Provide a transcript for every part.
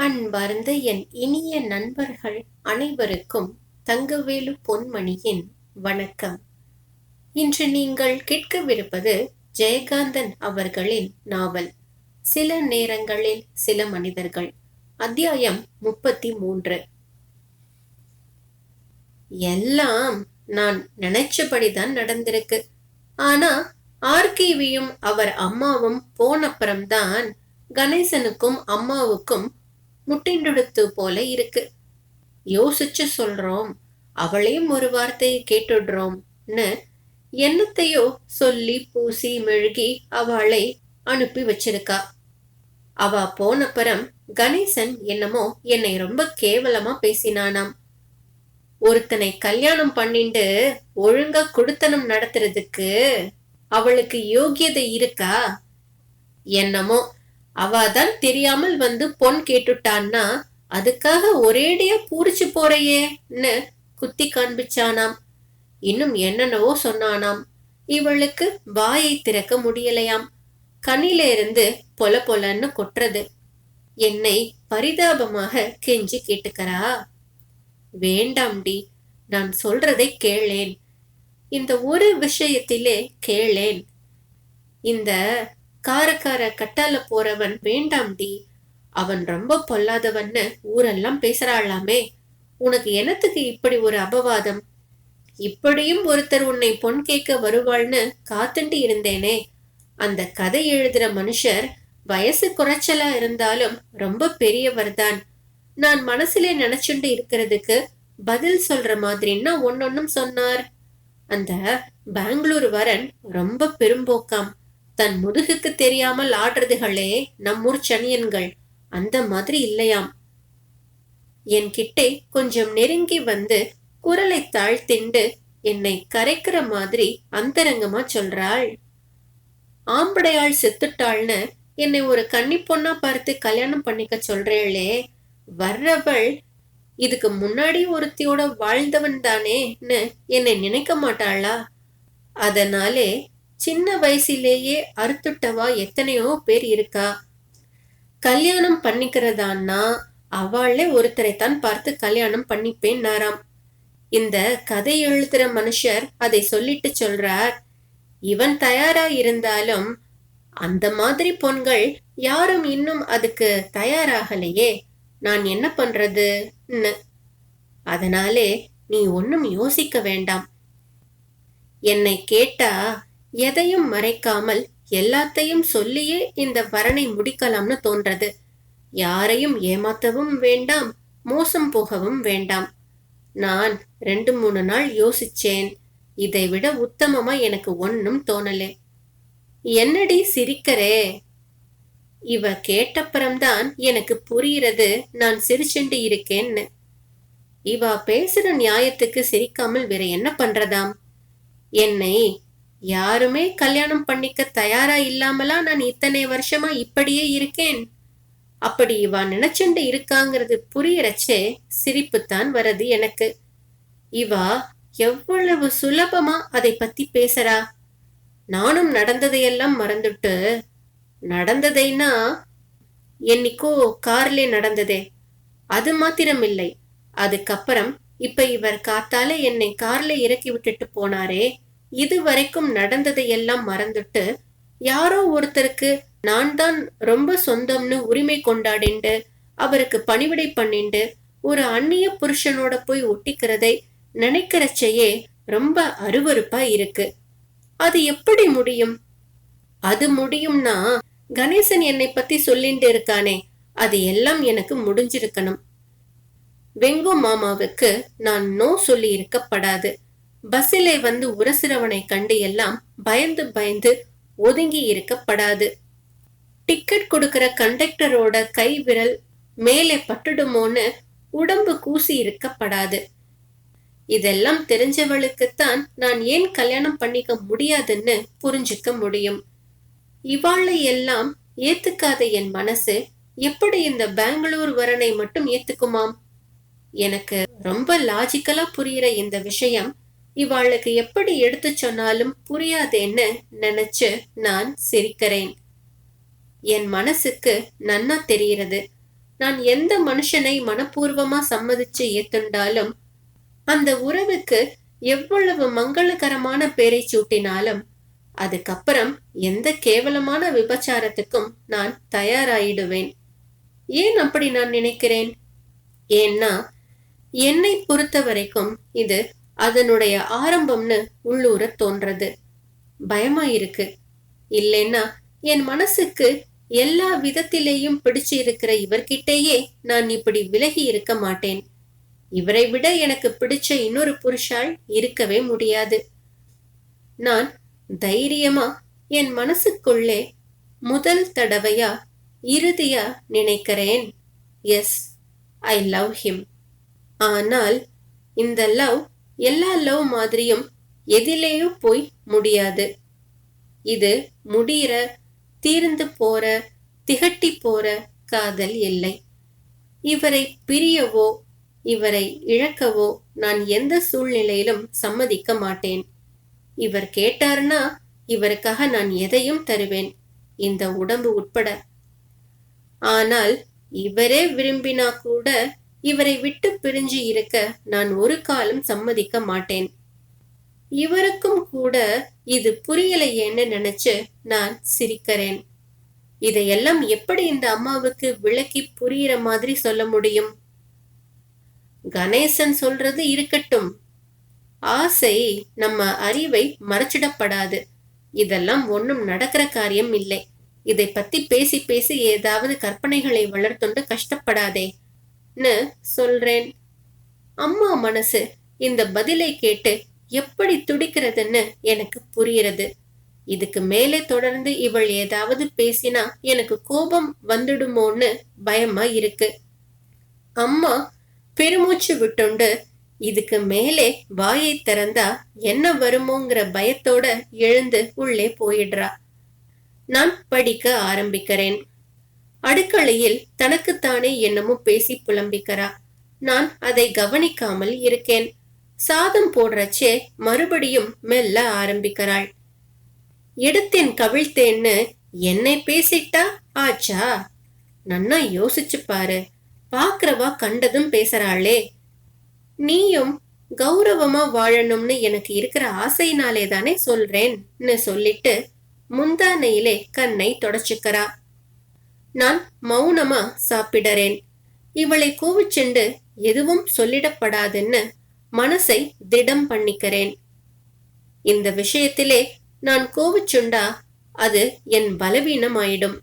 அன்பார்ந்த என் இனிய நண்பர்கள் அனைவருக்கும் தங்கவேலு பொன்மணியின் வணக்கம். இன்று நீங்கள் கேட்கவிருப்பது ஜெயகாந்தன் அவர்களின் நாவல். சில நேரங்களில் சில மனிதர்கள். அத்தியாயம் முப்பத்தி மூன்று எல்லாம் நான் நினைச்சபடிதான் நடந்திருக்கு. ஆனா ஆர்கேவியும் அவர் அம்மாவும் போனப்புறம்தான் கணேசனுக்கும் அம்மாவுக்கும் முட்டிண்டெடுத்து போல இருக்கு. யோசிச்சு சொல்றோம். அவளையும் ஒரு வார்த்தையை கேட்டுடுறோம்னு என்னத்தையோ சொல்லி பூசி மெழுகி அவளை அனுப்பி வச்சிருக்கா. அவ போனப்புறம் கணேசன் என்னமோ என்னை ரொம்ப கேவலமா பேசினானாம். ஒருத்தனை கல்யாணம் பண்ணிண்டு ஒழுங்கா குடுத்தனம் நடத்துறதுக்கு அவளுக்கு யோகியதை இருக்கா? என்னமோ அவாதான் தெரியாமல் வந்து பொன் கேட்டுட்டான்னா அதுக்காக ஒரேடியா பூரிச்சு போறையேன்னு குத்தி காண்பிச்சானாம். இன்னும் என்னென்னவோ சொன்னானாம். இவளுக்கு வாயை திறக்க முடியலையாம். கண்ணில இருந்து பொல பொலன்னு கொட்டுறது. என்னை பரிதாபமாக கெஞ்சி கேட்டுக்கறா? வேண்டாம்டி நான் சொல்றதை கேளேன். இந்த ஒரு விஷயத்திலே கேளேன். இந்த காரக்கார கட்டால போறவன் வேண்டாம்டி. அவன் ரொம்ப பொல்லாதவன்னு ஊரெல்லாம் பேசுறாளாமே. உனக்கு என்னத்துக்கு இப்படி ஒரு அபவாதம்? இப்படியும் ஒருத்தர் உன்னை பொன் கேட்க வருவாள்னு காத்துண்டு இருந்தேனே. அந்த கதை எழுதுற மனுஷர் வயசு குறைச்சலா இருந்தாலும் ரொம்ப பெரியவர்தான். நான் மனசுல நினைச்சுண்டு இருக்கிறதுக்கு பதில் சொல்ற மாதிரின்னா ஒன்னொன்னும் சொன்னார். அந்த பெங்களூர் வரன் ரொம்ப பெரும்போக்காம். தன் முதுகுக்கு தெரியாமல் ஆடுறதுகளே நம்மூர் சனியன்கள் அந்த மாதிரி இல்லையாம். என்கிட்டே கொஞ்சம் நெருங்கி வந்து குரலை தாழ்த்திண்டு என்னை கரைக்கிற மாதிரி அந்தரங்கமா சொல்றாள். ஆம்படையாள் செத்துட்டாள்னு என்னை ஒரு கன்னி பொண்ணா பார்த்து கல்யாணம் பண்ணிக்க சொல்றேளே. வர்றவள் இதுக்கு முன்னாடி ஒருத்தியோட வாழ்ந்தவன் தானேன்னு என்னை நினைக்க மாட்டாளா? அதனாலே சின்ன வயசிலேயே அறுத்துட்டவா எத்தனையோ பேர் இருக்கா? கல்யாணம் பண்ணிக்கிறதான்னா அவளே ஒருத்தரைத்தான் பார்த்து கல்யாணம் பண்ணிப்பேன் நாராம் இந்த கதை எழுதுற மனுஷர் அதை சொல்லிட்டு சொல்றார் இவன் தயாரா இருந்தாலும் அந்த மாதிரி பொண்கள் யாரும் இன்னும் அதுக்கு தயாராகலையே. நான் என்ன பண்றதுன்னு அதனாலே நீ ஒன்னும் யோசிக்க வேண்டாம். என்னை கேட்டா எதையும் மறைக்காமல் எல்லாத்தையும் சொல்லியே இந்த வரனை முடிக்கலாம்னு தோன்றது. யாரையும் ஏமாத்தவும் வேண்டாம் மோசம் போகவும் வேண்டாம். நான் ரெண்டு மூணு நாள் யோசிச்சேன். இதை விட உத்தமமா எனக்கு ஒன்னும் தோணலே. என்னடி சிரிக்கிறே? இவ கேட்டப்புறம்தான் எனக்கு புரிகிறது நான் சிரிச்சுண்டு இருக்கேன்னு. இவ பேசுற நியாயத்துக்கு சிரிக்காமல் வேற என்ன பண்றதாம்? என்னை யாருமே கல்யாணம் பண்ணிக்க தயாரா இல்லாமலா நான் இத்தனை வருஷமா இப்படியே இருக்கேன்? அப்படி இவா நினைச்சுண்டு இருக்காங்கிறது புரியறச்சே சிரிப்புத்தான் வருது எனக்கு. இவா எவ்வளவு சுலபமா அதை பத்தி பேசுறா? நானும் நடந்ததையெல்லாம் மறந்துட்டு நடந்ததைன்னா என்னைக்கோ கார்லே நடந்ததே. அது மாத்திரம் இல்லை அதுக்கப்புறம் இப்ப இவர் காத்தால என்னை கார்ல இறக்கி விட்டுட்டு போனாரே. இதுவரைக்கும் நடந்ததையெல்லாம் மறந்துட்டு யாரோ ஒருத்தருக்கு நான் தான் ரொம்ப சொந்தம்னு உரிமை கொண்டாடிண்டு அவருக்கு பணிவிடை பண்ணிண்டு ஒரு அந்நிய புருஷனோட போய் ஒட்டிக்கிறதை நினைக்கிறச்சையே ரொம்ப அருவருப்பா இருக்கு. அது எப்படி முடியும்? அது முடியும்னா கணேசன் என்னை பத்தி சொல்லிட்டு இருக்கானே அது எல்லாம் எனக்கு முடிஞ்சிருக்கணும். வெங்கு மாமாவுக்கு நான் நோ சொல்லி இருக்கப்படாது பஸ்ஸிலே வந்து உரசிறவனை கண்டு எல்லாம் பயந்து பயந்து ஒதுங்கி இருக்கப்படாது. டிக்கெட் கொடுக்கிற கண்டக்டரோட கை விரல் மேலே பட்டுடுமோன்னு உடம்பு கூசி இருக்கப்படாது. இதெல்லாம் தெரிஞ்சவளுக்குத்தான் நான் ஏன் கல்யாணம் பண்ணிக்க முடியாதுன்னு புரிஞ்சுக்க முடியும். இவாளை எல்லாம் ஏத்துக்காத என் மனசு எப்படி இந்த பெங்களூர் வரனை மட்டும் ஏத்துக்குமாம்? எனக்கு ரொம்ப லாஜிக்கலா புரியுற இந்த விஷயம் இவாளுக்கு எப்படி எடுத்து சொன்னாலும் புரியாதேன்னு நினைச்சு நான் சிரிக்கிறேன். என் மனசுக்கு நன்னா தெரிகிறது. நான் எந்த மனுஷனை மனப்பூர்வமா சம்மதிச்சு ஏத்துண்டாலும் அந்த உறவுக்கு எவ்வளவு மங்களகரமான பேரை சூட்டினாலும் அதுக்கப்புறம் எந்த கேவலமான விபச்சாரத்துக்கும் நான் தயாராயிடுவேன். ஏன் அப்படி நான் நினைக்கிறேன்? ஏன்னா என்னை பொறுத்த வரைக்கும் இது அதனுடைய ஆரம்பம்னு உள்ளூர தோன்றது. பயமா இருக்கு இல்லைன்னா என் மனசுக்கு எல்லா விதத்திலேயும் பிடிச்சு இருக்கிற இவர்கிட்டயே நான் இப்படி விலகி இருக்க மாட்டேன். இவரை விட எனக்கு பிடிச்ச இன்னொரு புருஷால் இருக்கவே முடியாது. நான் தைரியமா என் மனசுக்குள்ளே முதல் தடவையா இறுதியா நினைக்கிறேன். எஸ் ஐ லவ் ஹிம் ஆனால் இந்த லவ் எல்லா லவ் மாதிரியும் எதிலேயோ போய் முடியாது. இது முடிகிற தீர்ந்து போற திகட்டி போற காதல் இல்லை. இவரை பிரியவோ இவரை இழக்கவோ நான் எந்த சூழ்நிலையிலும் சம்மதிக்க மாட்டேன். இவர் கேட்டார்னா இவருக்காக நான் எதையும் தருவேன். இந்த உடம்பு உட்பட. ஆனால் இவரே விரும்பினா கூட இவரை விட்டு பிரிஞ்சு இருக்க நான் ஒரு காலம் சம்மதிக்க மாட்டேன். இவருக்கும் கூட இது புரியலையேன்னு நினைச்சு நான் சிரிக்கிறேன். இதையெல்லாம் எப்படி இந்த அம்மாவுக்கு விளக்கி புரியிற மாதிரி சொல்ல முடியும்? கணேசன் சொல்றது இருக்கட்டும். ஆசை நம்ம அறிவை மறைச்சிடப்படாது. இதெல்லாம் ஒன்றும் நடக்கிற காரியம் இல்லை. இதை பத்தி பேசி பேசி ஏதாவது கற்பனைகளை வளர்த்துண்டு கஷ்டப்படாதே. சொல்றேன். அம்மா மனசு இந்த பதிலை கேட்டு எப்படி துடிக்கிறதுன்னு எனக்கு புரியுறது இதுக்கு மேலே தொடர்ந்து இவள் ஏதாவது பேசினா எனக்கு கோபம் வந்துடுமோன்னு பயமா இருக்கு. அம்மா பெருமூச்சு விட்டுண்டு இதுக்கு மேலே வாயை திறந்தா என்ன வருமோங்கிற பயத்தோட எழுந்து உள்ளே போயிடுறா. நான் படிக்க ஆரம்பிக்கிறேன். அடுக்களையில் தனக்குத்தானே என்னமோ பேசி புலம்பிக்கிறா. நான் அதை கவனிக்காமல் இருக்கேன். சாதம் போடுறச்சே மறுபடியும் மெல்ல ஆரம்பிக்கிறாள். எடுத்தேன் கவிழ்த்தேன்னு என்னை பேசிட்டா? ஆச்சா? நன்னா யோசிச்சு பாரு. பாக்குறவா கண்டதும் பேசுறாளே. நீயும் கௌரவமா வாழணும்னு எனக்கு இருக்கிற ஆசையினாலே தானே சொல்றேன்னு சொல்லிட்டு முந்தானையிலே கண்ணை தொடச்சுக்கிறா. நான் மௌனமா சாப்பிடறேன். இவளை கூவிச்செண்டு எதுவும் சொல்லிடப்படாதுன்னு மனசை திடம் பண்ணிக்கிறேன். இந்த விஷயத்திலே நான் கோவிச்சுண்டா அது என் பலவீனம் ஆயிடும்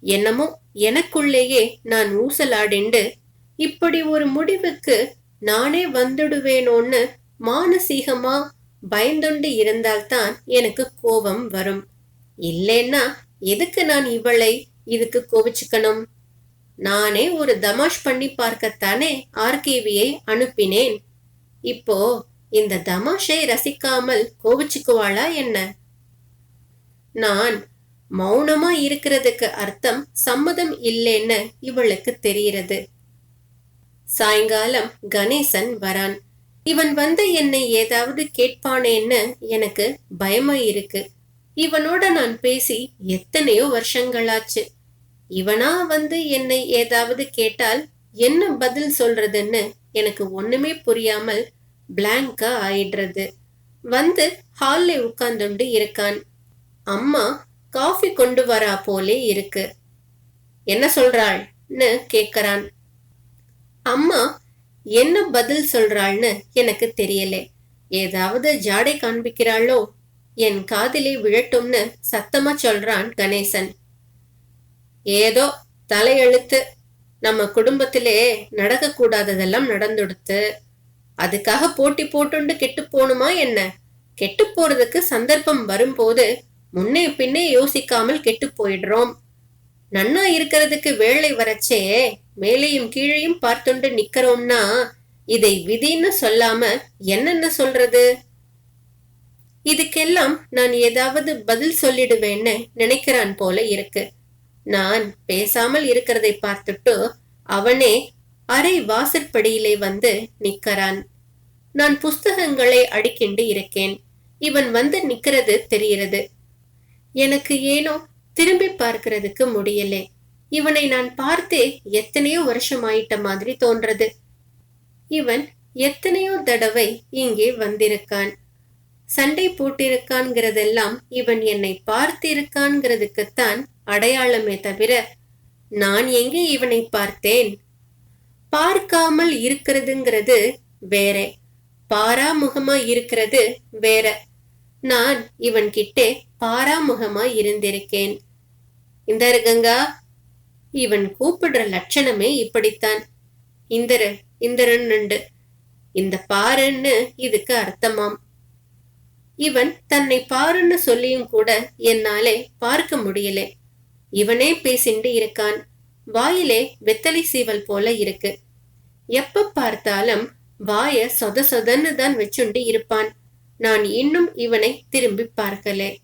என்னமோ எனக்குள்ளேயே நான் ஊசலாடிண்டு இப்படி ஒரு முடிவுக்கு நானே வந்துடுவேனோன்னு மானசீகமா பயந்துண்டு இருந்தால்தான் எனக்கு கோபம் வரும். இல்லைன்னா எதுக்கு நான் இவளை இதுக்கு கோவிச்சுக்கணும். நானே ஒரு தமாஷ் பண்ணி பார்க்கத்தானே ஆர்கேவியை அனுப்பினேன். இப்போ இந்த தமாஷை ரசிக்காமல் கோவிச்சுக்குவாளா என்ன? நான் மௌனமா இருக்கிறதுக்கு அர்த்தம் சம்மதம் இல்லைன்னு இவளுக்கு தெரிகிறது. சாயங்காலம் கணேசன் வரான். இவன் வந்து என்னை ஏதாவது கேட்பானேன்னு எனக்கு பயமா இருக்கு இவனோட நான் பேசி எத்தனையோ வருஷங்களாச்சு. இவனா வந்து என்னை ஏதாவது கேட்டால் என்ன பதில் சொல்றதுன்னு எனக்கு ஒண்ணுமே புரியாமல் பிளாங்கா ஆயிடுறது. வந்து ஹால்ல உட்கார்ந்துண்டு இருக்கான். அம்மா காஃபி கொண்டு வரா போலே இருக்கு. என்ன சொல்றாள்னு கேக்குறான். அம்மா என்ன பதில் சொல்றாள்னு எனக்கு தெரியல. ஏதாவது ஜாடை காண்பிக்கிறாளோ? என் காதிலே விழட்டும்னு சத்தமா சொல்றான் கணேசன். ஏதோ தலையெழுத்து நம்ம குடும்பத்திலே நடக்கக்கூடாததெல்லாம் நடந்துடுத்து அதுக்காக போட்டி போட்டுண்டு கெட்டு போகணுமா என்ன? கெட்டு போறதுக்கு சந்தர்ப்பம் வரும்போது முன்னே பின்னே யோசிக்காமல் கெட்டு போயிடுறோம். நன்னா இருக்கிறதுக்கு வேலை வரச்சே மேலையும் கீழையும் பார்த்துண்டு நிக்கிறோம்னா இதை விதின்னு சொல்லாம என்னென்ன சொல்றது? இதுக்கெல்லாம் நான் ஏதாவது பதில் சொல்லிடுவேன்னு நினைக்கிறான் போல இருக்கு. நான் பேசாமல் இருக்கிறதை பார்த்துட்டு அவனே அரை வாசற்படியிலே வந்து நிக்கறான் நான் புஸ்தகங்களை அடிக்கிண்டு இருக்கேன். இவன் வந்து நிக்கிறது தெரிகிறது. எனக்கு ஏனோ திரும்பி பார்க்கிறதுக்கு முடியல. இவனை நான் பார்த்தே எத்தனையோ வருஷம் ஆயிட்ட மாதிரி தோன்றது. இவன் எத்தனையோ தடவை இங்கே வந்திருக்கான். சண்டை போட்டிருக்கான்கிறதெல்லாம் இவன் என்னை பார்த்திருக்கான்கிறதுக்குத்தான் அடையாளமே தவிர நான் எங்கே இவனை பார்த்தேன்? பார்க்காமல் இருக்கிறதுங்கிறது வேற. பாராமுகமா இருக்கிறது வேற. நான் இவன் கிட்டே பாராமுகமா இருந்திருக்கேன். இந்தரு கங்கா இவன் கூப்பிடுற லட்சணமே இப்படித்தான். இந்தரு இந்தரன்னு இந்த பாருன்னு இதுக்கு அர்த்தமாம். இவன் தன்னை பாருன்னு சொல்லியும் கூட என்னாலே பார்க்க முடியலை. இவனே பேசிண்டு இருக்கான். வாயிலே வெத்தலை சீவல் போல இருக்கு. எப்ப பார்த்தாலும் வாய சொத சொதன்னு தான் வச்சுண்டு இருப்பான். நான் இன்னும் இவனை திரும்பி பார்க்கல.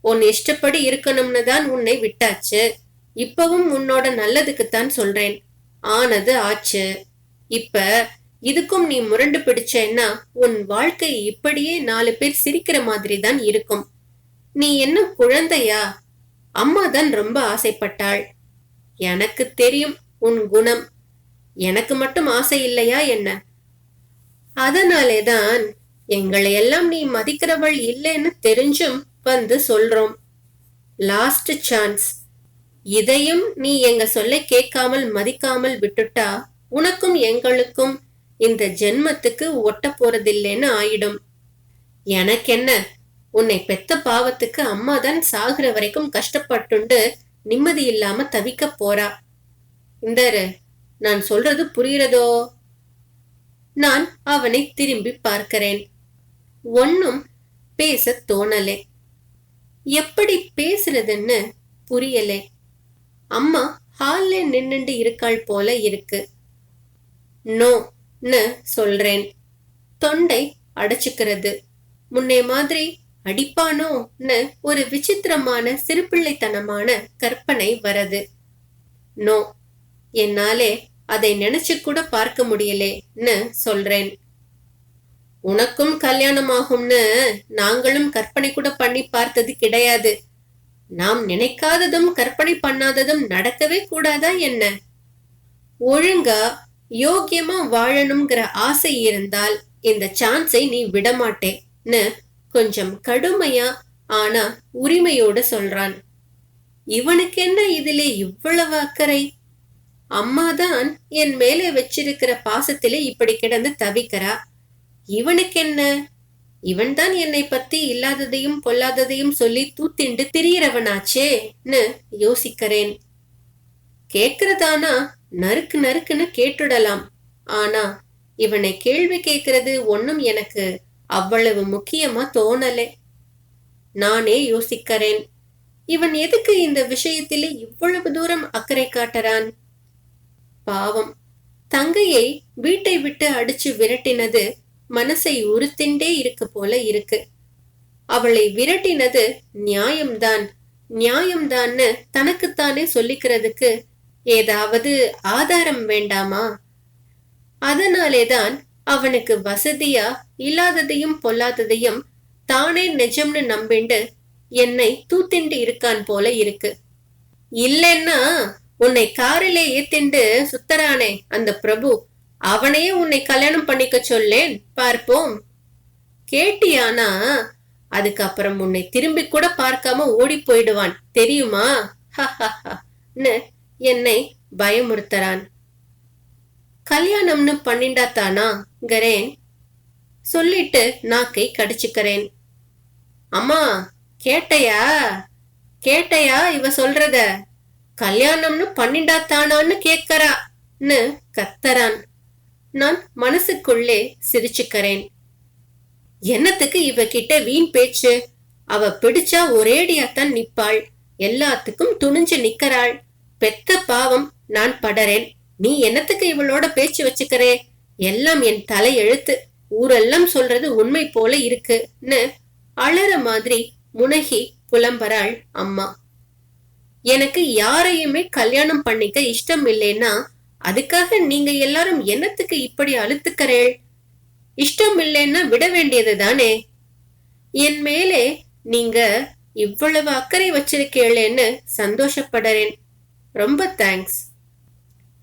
உன் இஷ்டப்படி இருக்கணும்னு தான் உன்னை விட்டாச்சு. இப்பவும் உன்னோட நல்லதுக்குத்தான் சொல்றேன். ஆனது ஆச்சு. இப்ப இதுக்கும் நீ முரண்டு பிடிச்சேன்னா உன் வாழ்க்கை இப்படியே நாலு பேர் சிரிக்கிற மாதிரி தான் இருக்கும். நீ என்ன குழந்தையா? அம்மா தான் ரொம்ப ஆசைப்பட்டாள். எனக்கு தெரியும் உன் குணம். எனக்கு மட்டும் ஆசை இல்லையா என்ன? அதனாலேதான் எங்களை எல்லாம் நீ மதிக்கிறவள் இல்லைன்னு தெரிஞ்சும் வந்து சொல்றோம். லாஸ்ட் சான்ஸ் இதையும் நீ எங்க சொல்ல கேட்காமல் மதிக்காமல் விட்டுட்டா உனக்கும் எங்களுக்கும் இந்த ஜென்மத்துக்கு ஒட்ட போறதில்லைன்னு ஆயிடும். எனக்கென்ன? உன்னை பெத்த பாவத்துக்கு அம்மா தான் சாகுற வரைக்கும் கஷ்டப்பட்டுண்டு நிம்மதி இல்லாம தவிக்க போறா. இந்தரு நான் சொல்றது புரியுறதோ நான் அவனை திரும்பி பார்க்கிறேன். ஒன்னும் பேச தோணலே. எப்படி பேசுறதுன்னு புரியலே. அம்மா ஹால்ல நின்னுண்டு இருக்காள் போல இருக்கு. நோன்னு சொல்றேன். தொண்டை அடைச்சுக்கிறது. முன்னே மாதிரி அடிப்பானோன்னு ஒரு விசித்திரமான சிறுபிள்ளைத்தனமான கற்பனை வரது. நோ என்னாலே அதை நினைச்சு கூட பார்க்க முடியலேன்னு சொல்றேன். உனக்கும் கல்யாணம் ஆகும்னு நாங்களும் கற்பனை கூட பண்ணி பார்த்தது கிடையாது. நாம் நினைக்காததும் கற்பனை பண்ணாததும் நடக்கவே கூடாதா என்ன? ஒழுங்கா யோக்கியமா வாழணுங்கிற ஆசை இருந்தால் இந்த சான்ஸை நீ விடமாட்டேன்னு கொஞ்சம் கடுமையா ஆனா உரிமையோட சொல்றான். இவனுக்கு என்ன இதிலே இவ்வளவு அக்கறை? அம்மாதான் என் மேலே வச்சிருக்கிற பாசத்திலே இப்படி கிடந்து தவிக்கிறா. இவனுக்கு என்ன இவன்தான் என்னை பத்தி இல்லாததையும் பொல்லாததையும் சொல்லி தூத்திண்டு திரியறவனாச்சேன்னு யோசிக்கிறேன். கேக்குறதானா? நறுக்கு நறுக்குன்னு கேட்டுடலாம். ஆனா இவனை கேள்வி கேட்கறது ஒன்னும் எனக்கு அவ்வளவு முக்கியமா தோணலே. நானே யோசிக்கிறேன். இவன் எதுக்கு இந்த விஷயத்திலே இவ்வளவு தூரம் அக்கறை காட்டுறான்? பாவம். தங்கையை வீட்டை விட்டு அடிச்சு விரட்டினது மனசை உறுத்திண்டே இருக்கு போல இருக்கு. அவளை விரட்டினது நியாயம்தான். நியாயம்தான்னு தனக்குத்தானே சொல்லிக்கிறதுக்கு ஏதாவது ஆதாரம் வேண்டாமா? அதனாலேதான் அவனுக்கு வசதியா இல்லாததையும் பொல்லாததையும் தானே நிஜம்னு நம்பிண்டு என்னை தூத்திண்டு இருக்கான் போல இருக்கு. இல்லைன்னா உன்னை காரிலே ஏத்திண்டு சுத்தரானே அந்த பிரபு அவனையே உன்னை கல்யாணம் பண்ணிக்க சொல்லேன் பார்ப்போம். கேட்டியானா அதுக்கப்புறம் உன்னை திரும்பி கூட பார்க்காம ஓடி போயிடுவான் தெரியுமா? என்னை பயமுறுத்தறான். கல்யாணம்னு பண்ணிண்டா தானா கரேன். சொல்லிட்டு நாக்கை கடிச்சுக்கிறேன். அம்மா கேட்டையா? கேட்டையா இவ சொல்றத? கல்யாணம்னு பண்ணிண்டா தானான்னு கேட்கறான்னு கத்தறான். நான் மனசுக்குள்ளே சிரிச்சுக்கிறேன். என்னத்துக்கு இவகிட்ட வீண் பேச்சு? அவ பிடிச்சா ஒரேடியாத்தான் நிப்பாள். எல்லாத்துக்கும் துணிஞ்சு நிக்கிறாள். பெத்த பாவம் நான் படறேன். நீ என்னத்துக்கு இவளோட பேச்சு வச்சுக்கிறே? எல்லாம் என் தலை எழுத்து. ஊரெல்லாம் சொல்றது உண்மை போல இருக்குன்னு அழற மாதிரி முனகி புலம்பறாள் அம்மா. எனக்கு யாரையுமே கல்யாணம் பண்ணிக்க இஷ்டம் இல்லைன்னா அதுக்காக நீங்க எல்லாரும் என்னத்துக்கு இப்படி அழுத்துக்கிறேள் இஷ்டம் இல்லைன்னா விட வேண்டியது தானே? என் மேலே நீங்க இவ்வளவு அக்கறை வச்சிருக்கேளேன்னு சந்தோஷப்படுறேன். ரொம்ப தேங்க்ஸ்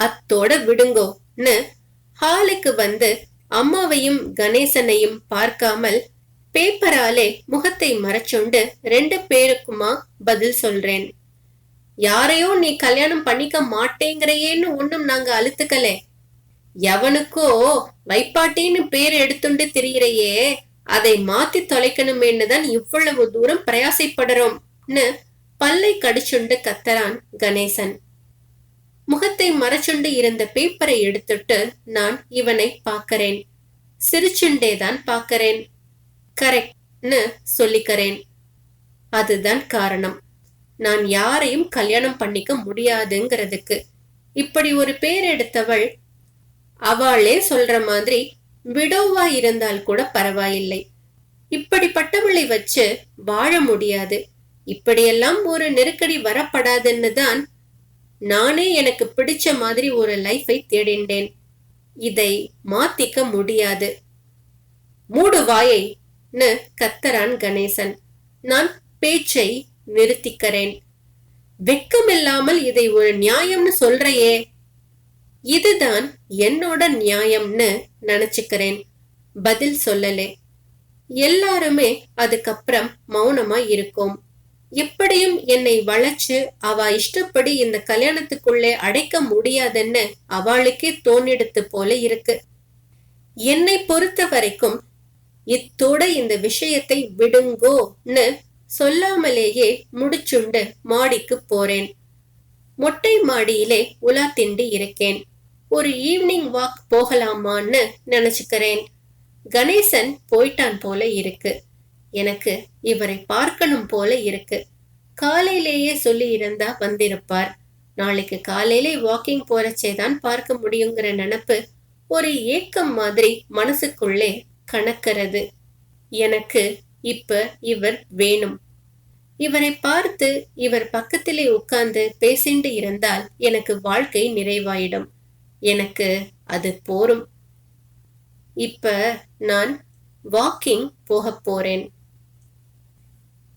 அத்தோட விடுங்கோன்னு ஹாலுக்கு வந்து அம்மாவையும் கணேசனையும் பார்க்காமல் பேப்பராலே முகத்தை மறைச்சுண்டு ரெண்டு பேருக்குமா பதில் சொல்றேன். யாரையோ நீ கல்யாணம் பண்ணிக்க மாட்டேங்கிறையேன்னு ஒன்னும் நாங்க அழுத்துக்கலே. எவனுக்கோ வைப்பாட்டின்னு பேர் எடுத்துண்டு திரியிறையே அதை மாத்தி தொலைக்கணுமேன்னு தான் இவ்வளவு தூரம் பிரயாசைப்படுறோம்னு பல்லை கடிச்சுண்டு கத்தரான் கணேசன். முகத்தை மறைச்சுண்டு இருந்த பேப்பரை எடுத்துட்டு நான் இவனை பார்க்கறேன். சிரிச்சுண்டேதான் பார்க்கறேன். கரெக்ட்னு சொல்லிக்கிறேன். அதுதான் காரணம். நான் யாரையும் கல்யாணம் பண்ணிக்க முடியாதுங்கிறதுக்கு. இப்படி ஒரு பேர் எடுத்தவள் அவளே சொல்ற மாதிரி விடோவா இருந்தால் கூட பரவாயில்லை. இப்படிப்பட்டவளை வச்சு வாழ முடியாது. இப்படியெல்லாம் ஒரு நெருக்கடி வரப்படாதுன்னு தான் நானே எனக்கு பிடிச்ச மாதிரி ஒரு லைஃபை தேடிண்டேன் இதை மாத்திக்க முடியாது. மூடு வாயைன்னு கத்தரான் கணேசன். நான் பேச்சை நிறுத்திக்கிறேன். வெக்கமில்லாமல் இதை ஒரு நியாயம்னு சொல்றையே. இதுதான் என்னோட நியாயம்னு நினைச்சுக்கிறேன். பதில் சொல்லலே. எல்லாருமே அதுக்கப்புறம் மௌனமா இருக்கோம். எப்படியும் என்னை வளைச்சு அவ இஷ்டப்படி இந்த கல்யாணத்துக்குள்ளே அடைக்க முடியாதுன்னு அவளுக்கே தோணிடுத்து போல இருக்கு. என்னை பொறுத்த வரைக்கும் இத்தோட இந்த விஷயத்தை விடுங்கோன்னு சொல்லாமலேயே முடிச்சுண்டு மாடிக்கு போறேன். மொட்டை மாடியிலே உலா திண்டி இருக்கேன். ஒரு ஈவினிங் வாக் போகலாமான்னு நினைச்சுக்கிறேன். கணேசன் போயிட்டான் போல இருக்கு. எனக்கு இவரை பார்க்கணும் போல இருக்கு. காலையிலேயே சொல்லி இருந்தா வந்திருப்பார். நாளைக்கு காலையிலே வாக்கிங் போறச்சே தான் பார்க்க முடியுங்கிற நினப்பு ஒரு ஏக்கம் மாதிரி மனசுக்குள்ளே கணக்கிறது எனக்கு இப்ப இவர் வேணும். இவரை பார்த்து இவர் பக்கத்திலே உட்கார்ந்து பேசிண்டு இருந்தால் எனக்கு வாழ்க்கை நிறைவாயிடும். எனக்கு அது போரும். இப்ப நான் வாக்கிங் போக போறேன்.